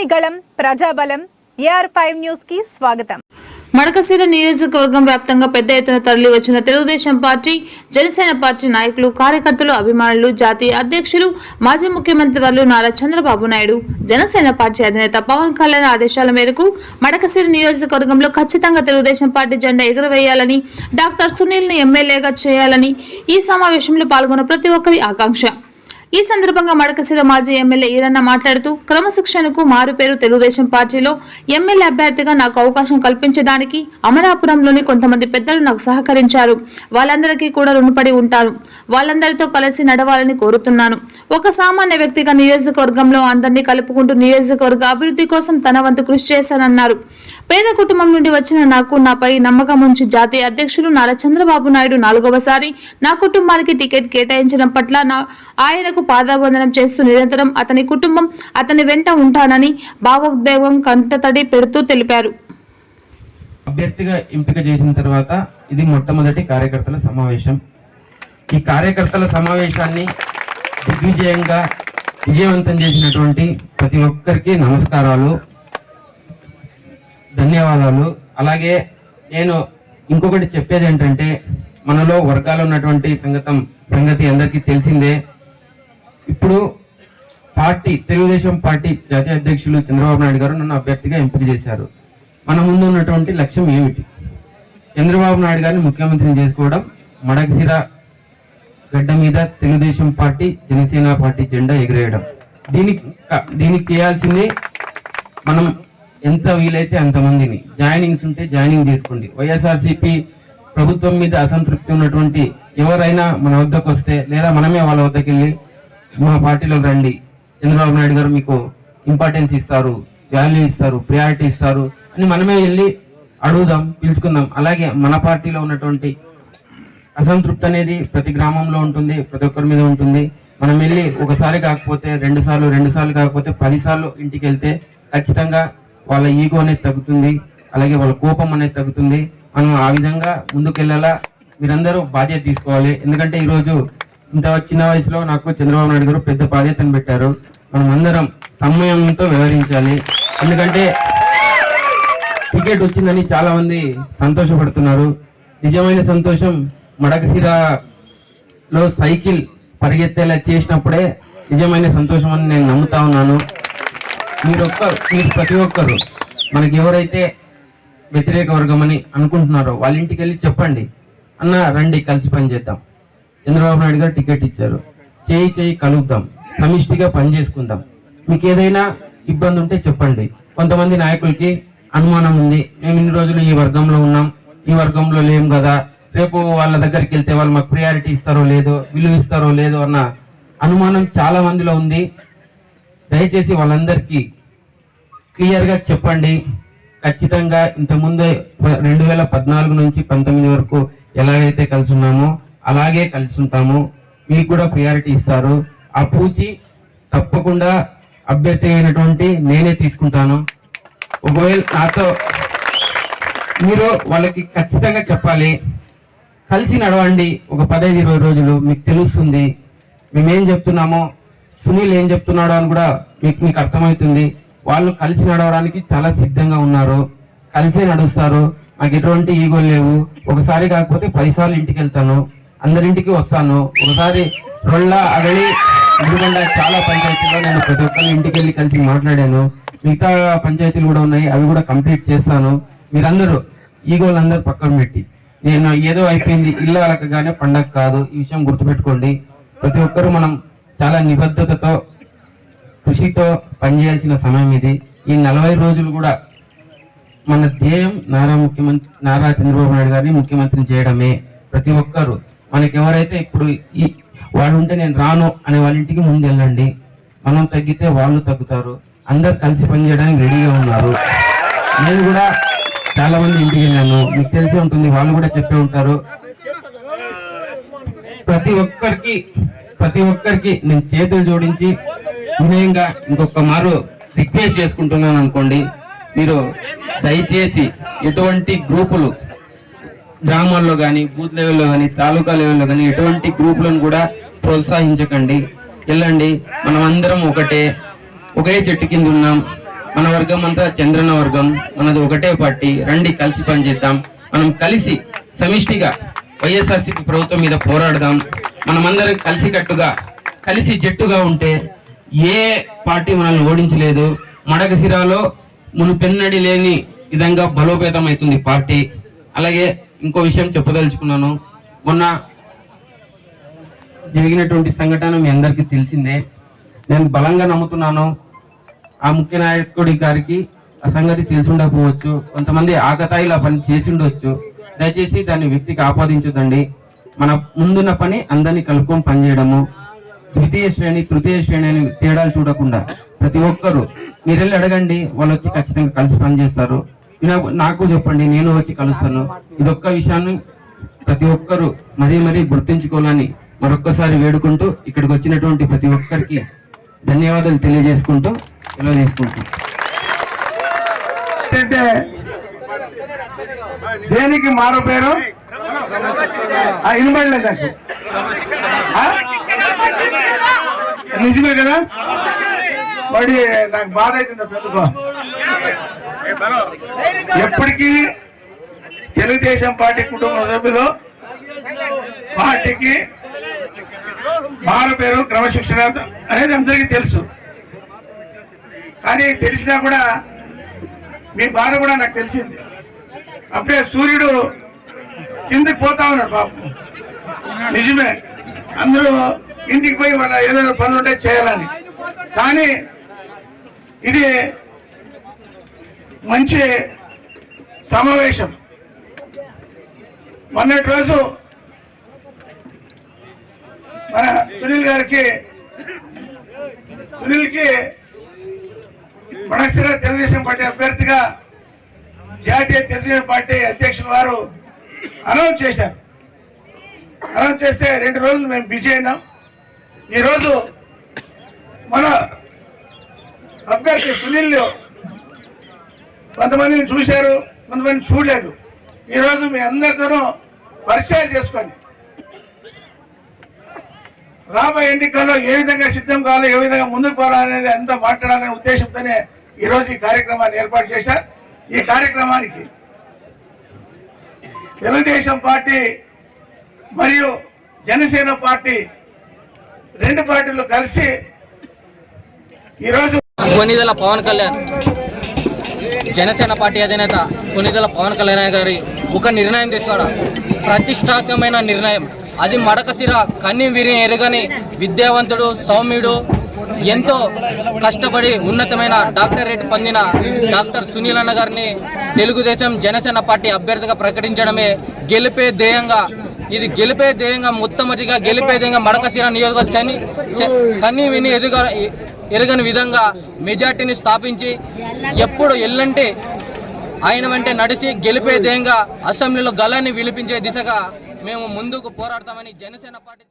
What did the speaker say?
ప్రజని ప్రజాబలం AR five న్యూస్కి స్వాగతం. మడకశిర నియోజకవర్గం వ్యాప్తంగా పెద్ద ఎత్తున తరలి వచ్చిన తెలుగుదేశం పార్టీ జనసేన పార్టీ నాయకులు కార్యకర్తలు అభిమానులు జాతీయ అధ్యక్షులు మాజీ ముఖ్యమంత్రి వర్లు నారా చంద్రబాబు నాయుడు జనసేన పార్టీ అధినేత పవన్ కళ్యాణ్ ఆదేశాల మేరకు మడకశిర నియోజకవర్గంలో ఖచ్చితంగా తెలుగుదేశం పార్టీ జెండా ఎగురవేయాలని డాక్టర్ సునీల్ను ఎమ్మెల్యేగా చేయాలని ఈ సమావేశంలో పాల్గొన్న ప్రతి ఒక్కరి ఆకాంక్ష. ఈ సందర్భంగా మడకశిర మాజీ ఎమ్మెల్యే ఈరన్న మాట్లాడుతూ క్రమశిక్షణకు మారుపేరు తెలుగుదేశం పార్టీలో ఎమ్మెల్యే అభ్యర్థిగా నాకు అవకాశం కల్పించడానికి అమరాపురంలోని కొంతమంది పెద్దలు నాకు సహకరించారు. వాళ్ళందరికీ కూడా రుణపడి ఉంటాను. వాళ్ళందరితో కలిసి నడవాలని కోరుతున్నాను. ఒక సామాన్య వ్యక్తిగా నియోజకవర్గంలో అందరినీ కలుపుకుంటూ నియోజకవర్గ అభివృద్ధి కోసం తన వంతు కృషి చేశానన్నారు. పేద కుటుంబం నుండి వచ్చిన నాకు నాపై నమ్మకం ఉంచి జాతీయ అధ్యక్షులు నారా చంద్రబాబు నాయుడు నాలుగవసారి నా కుటుంబానికి టికెట్ కేటాయించడం పట్ల నా ఆయనకు పాదాబంధనం చేస్తూ నిరంతరం అతని కుటుంబం అతని వెంట ఉంటానని భావోద్వేగం కంటతడి పెడుతూ తెలిపారు. అభ్యర్థిగా ఎంపిక చేసిన తర్వాత ఇది మొట్టమొదటి కార్యకర్తల సమావేశం. ఈ కార్యకర్తల సమావేశాన్ని దిగ్విజయంగా విజయవంతం చేసినటువంటి ప్రతి ఒక్కరికి నమస్కారాలు. ధన్యవాదాలు. అలాగే నేను ఇంకొకటి చెప్పేది ఏంటంటే మనలో వర్గాలు ఉన్నటువంటి సంగతం సంగతి అందరికీ తెలిసిందే. ఇప్పుడు పార్టీ తెలుగుదేశం పార్టీ జాతీయ అధ్యక్షులు చంద్రబాబు నాయుడు గారు నన్ను అభ్యర్థిగా ఎంపిక చేశారు. మన ముందు ఉన్నటువంటి లక్ష్యం ఏమిటి? చంద్రబాబు నాయుడు గారిని ముఖ్యమంత్రిని చేసుకోవడం మడగసిర గడ్డ మీద తెలుగుదేశం పార్టీ జనసేన పార్టీ జెండా ఎగిరేయడం. దీనికి దీనికి చేయాల్సింది మనం ఎంత వీలైతే అంతమందిని. జాయినింగ్స్ ఉంటే జాయినింగ్ చేసుకోండి. వైఎస్ఆర్సీపీ ప్రభుత్వం మీద అసంతృప్తి ఉన్నటువంటి ఎవరైనా మన వద్దకు వస్తే లేదా మనమే వాళ్ళ వద్దకు వెళ్ళి మా పార్టీలోకి రండి. చంద్రబాబు నాయుడు గారు మీకు ఇంపార్టెన్స్ ఇస్తారు వాల్యూ ఇస్తారు ప్రియారిటీ ఇస్తారు అని మనమే వెళ్ళి అడుగుదాం పిలుచుకుందాం. అలాగే మన పార్టీలో ఉన్నటువంటి అసంతృప్తి అనేది ప్రతి గ్రామంలో ఉంటుంది ప్రతి ఒక్కరి మీద ఉంటుంది. మనం వెళ్ళి ఒకసారి కాకపోతే రెండు సార్లు రెండు సార్లు కాకపోతే పదిసార్లు ఇంటికి వెళ్తే ఖచ్చితంగా వాళ్ళ ఈగో అనేది తగ్గుతుంది అలాగే వాళ్ళ కోపం అనేది తగ్గుతుంది. మనం ఆ విధంగా ముందుకు మీరందరూ బాధ్యత తీసుకోవాలి. ఎందుకంటే ఈరోజు ఇంత చిన్న వయసులో నాకు చంద్రబాబు నాయుడు గారు పెద్ద బాధ్యతను పెట్టారు. మనం అందరం సమయంతో వ్యవహరించాలి. ఎందుకంటే టికెట్ వచ్చిందని చాలా మంది సంతోషపడుతున్నారు. నిజమైన సంతోషం మడకసిరాలో సైకిల్ పరిగెత్తేలా చేసినప్పుడే నిజమైన సంతోషం అని నేను నమ్ముతా ఉన్నాను. మీరు ఒక్క మీరు ప్రతి ఒక్కరు మనకి ఎవరైతే వ్యతిరేక వర్గం అని అనుకుంటున్నారో వాళ్ళ ఇంటికి వెళ్ళి చెప్పండి. అన్న రండి కలిసి పని చేద్దాం. చంద్రబాబు నాయుడు గారు టికెట్ ఇచ్చారు. చేయి చేయి కలుగుదాం సమిష్టిగా పని చేసుకుందాం. మీకు ఏదైనా ఇబ్బంది ఉంటే చెప్పండి. కొంతమంది నాయకులకి అనుమానం ఉంది. మేము ఇన్ని రోజులు ఈ వర్గంలో ఉన్నాం. ఈ వర్గంలో లేం కదా. రేపు వాళ్ళ దగ్గరికి వెళ్తే వాళ్ళు మాకు ప్రియారిటీ ఇస్తారో లేదో విలువ ఇస్తారో లేదో అన్న అనుమానం చాలా మందిలో ఉంది. దయచేసి వాళ్ళందరికీ క్లియర్గా చెప్పండి. ఖచ్చితంగా ఇంతకుముందే రెండు వేల పద్నాలుగు నుంచి పంతొమ్మిది వరకు ఎలాగైతే కలిసి ఉన్నామో అలాగే కలిసి ఉంటాము మీకు కూడా ప్రియారిటీ ఇస్తారు. ఆ పూచి తప్పకుండా అభ్యర్థి అయినటువంటి నేనే తీసుకుంటాను. ఒకవేళ నాతో మీరు వాళ్ళకి ఖచ్చితంగా చెప్పాలి. కలిసి నడవండి. ఒక పదహైదు ఇరవై రోజులు మీకు తెలుస్తుంది. మేమేం చెప్తున్నామో సునీల్ ఏం చెప్తున్నాడో అని కూడా మీకు మీకు అర్థమవుతుంది. వాళ్ళు కలిసి నడవడానికి చాలా సిద్ధంగా ఉన్నారు. కలిసే నడుస్తారు. నాకు ఎటువంటి ఈగో లేవు. ఒకసారి కాకపోతే పదిసార్లు ఇంటికి వెళ్తాను అందరింటికి వస్తాను. ఒకసారి రొళ్ళ అగలి ఎందుకంటే చాలా పంచాయతీలో నేను ప్రతి ఒక్కరి ఇంటికి వెళ్ళి కలిసి మాట్లాడాను. మిగతా పంచాయతీలు కూడా ఉన్నాయి. అవి కూడా కంప్లీట్ చేస్తాను. మీరందరూ ఈగోలు పక్కన పెట్టి. నేను ఏదో అయిపోయింది. ఇల్లు అలకగానే పండగ కాదు. ఈ విషయం గుర్తుపెట్టుకోండి. ప్రతి ఒక్కరూ మనం చాలా నిబద్ధతతో కృషితో పనిచేయాల్సిన సమయం ఇది. ఈ నలభై రోజులు కూడా మన ధ్యేయం నారా ముఖ్యమంత్రి నారా చంద్రబాబు నాయుడు గారిని ముఖ్యమంత్రిని చేయడమే. ప్రతి ఒక్కరు మనకి ఎవరైతే ఇప్పుడు ఈ వాళ్ళు ఉంటే నేను రాను అనే వాళ్ళ ఇంటికి ముందు వెళ్ళండి. మనం తగ్గితే వాళ్ళు తగ్గుతారు. అందరు కలిసి పనిచేయడానికి రెడీగా ఉన్నారు. నేను కూడా చాలా మంది ఇంటికి వెళ్ళాను. మీకు తెలిసి ఉంటుంది వాళ్ళు కూడా చెప్పే ఉంటారు. ప్రతి ఒక్కరికి ప్రతి ఒక్కరికి నేను చేతులు జోడించి వినయంగా ఇంకొక మారు రిక్వెస్ట్ చేసుకుంటున్నాను అనుకోండి. మీరు దయచేసి ఎటువంటి గ్రూపులు గ్రామాల్లో కానీ బూత్ లెవెల్లో కానీ తాలూకా లెవెల్లో కానీ ఎటువంటి గ్రూపులను కూడా ప్రోత్సహించకండి. వెళ్ళండి మనం అందరం ఒకటే ఒకే చెట్టు కింద ఉన్నాం. మన వర్గం అంతా చంద్రన వర్గం మనది ఒకటే పార్టీ రండి కలిసి పనిచేద్దాం. మనం కలిసి సమిష్టిగా వైఎస్ఆర్సీపీ ప్రభుత్వం మీద పోరాడదాం. మనమందరం కలిసికట్టుగా కలిసి జట్టుగా ఉంటే ఏ పార్టీ మనల్ని ఓడించలేదు. మడకసిరాలో మునుపెన్నడి లేని విధంగా బలోపేతం అవుతుంది పార్టీ. అలాగే ఇంకో విషయం చెప్పదలుచుకున్నాను. మొన్న జరిగినటువంటి సంఘటన మీ అందరికీ తెలిసిందే. నేను బలంగా నమ్ముతున్నాను. ఆ ముఖ్య నాయకుడి గారికి ఆ సంగతి తెలిసిండకపోవచ్చు. కొంతమంది ఆకతాయిలా పని చేసిండవచ్చు దయచేసి దాన్ని వ్యక్తికి ఆపాదించదండి మన ముందున్న పని అందరినీ కలుపుకొని పనిచేయడము. ద్వితీయ శ్రేణి తృతీయ శ్రేణి అని తేడాలు చూడకుండా ప్రతి ఒక్కరు మీరు వెళ్ళి అడగండి వాళ్ళు వచ్చి ఖచ్చితంగా కలిసి పనిచేస్తారు. నాకు- నాకు చెప్పండి నేను వచ్చి కలుస్తాను. ఇదొక్క విషయాన్ని ప్రతి ఒక్కరు మరీ మరీ గుర్తుంచుకోవాలని మరొక్కసారి వేడుకుంటూ ఇక్కడికి వచ్చినటువంటి ప్రతి ఒక్కరికి ధన్యవాదాలు తెలియజేసుకుంటూ ఇలా చేసుకుంటూ దేనికి మారు పేరు? వినబడలేదు నాకు నిజమే కదా? మరి నాకు బాధ అవుతుంది పెద్దకో ఎప్పటికీ తెలుగుదేశం పార్టీ కుటుంబ సభ్యులు పార్టీకి మారు పేరు క్రమశిక్షణ అనేది అందరికీ తెలుసు. కానీ తెలిసినా కూడా మీ బాధ కూడా నాకు తెలిసింది. అప్పుడే సూర్యుడు కిందకి పోతా ఉన్నాడు పాపం నిజమే. అందరూ ఇంటికి పోయి వాళ్ళ ఏదైనా పనులు ఉంటే చేయాలని. కానీ ఇది మంచి సమావేశం. మొన్నటి రోజు మన సునీల్ గారికి సునీల్కి మడక్సిర తెలుగుదేశం పార్టీ అభ్యర్థిగా జాతీయ తెలుగుదేశం పార్టీ అధ్యక్షుల వారు అనౌన్స్ చేశారు. అనౌన్స్ చేస్తే రెండు రోజులు మేము బిజీ అయినాం. ఈరోజు మన అభ్యర్థి సునీల్ కొంతమందిని చూశారు కొంతమంది చూడలేదు. ఈరోజు మీ అందరితోనూ పరిచయాలు చేసుకొని రాబోయే ఎన్నికల్లో ఏ విధంగా సిద్ధం కావాలో ఏ విధంగా ముందుకు పోవాలనేది అంతా మాట్లాడాలనే ఉద్దేశంతోనే ఈరోజు ఈ కార్యక్రమాన్ని ఏర్పాటు చేశారు. ఈ కార్యక్రమానికి తెలుగుదేశం పార్టీ మరియు జనసేన పార్టీ రెండు పార్టీలు కలిసి ఈరోజు కొనిదెల పవన్ కళ్యాణ్ జనసేన పార్టీ అధినేత కొనిదెల పవన్ కళ్యాణ్ గారి ఒక నిర్ణయం తీసుకోవడం. ప్రతిష్టాత్మకమైన నిర్ణయం. అది మడకసిర కన్ని విరి ఎరగని విద్యావంతుడు సౌమ్యుడు ఎంతో కష్టపడి ఉన్నతమైన డాక్టరేట్ పొందిన డాక్టర్ సునీల్ అన్న గారిని తెలుగుదేశం జనసేన పార్టీ అభ్యర్థిగా ప్రకటించడమే గెలిపే ధ్యేయంగా ఇది గెలిపే ధ్యేయంగా మొట్టమొదటిగా గెలిపే ధ్యేయంగా మడకసిర నియోజకవర్గాన్ని కన్ని విని ఎదుగ ఎరగని విధంగా మెజార్టీని స్థాపించి ఎప్పుడు ఎల్లంటే ఆయన వెంటే నడిచి గెలిపే ధ్యేయంగా అసెంబ్లీలో గలాన్ని విలిపించే దిశగా మేము ముందుకు పోరాడతామని జనసేన పార్టీ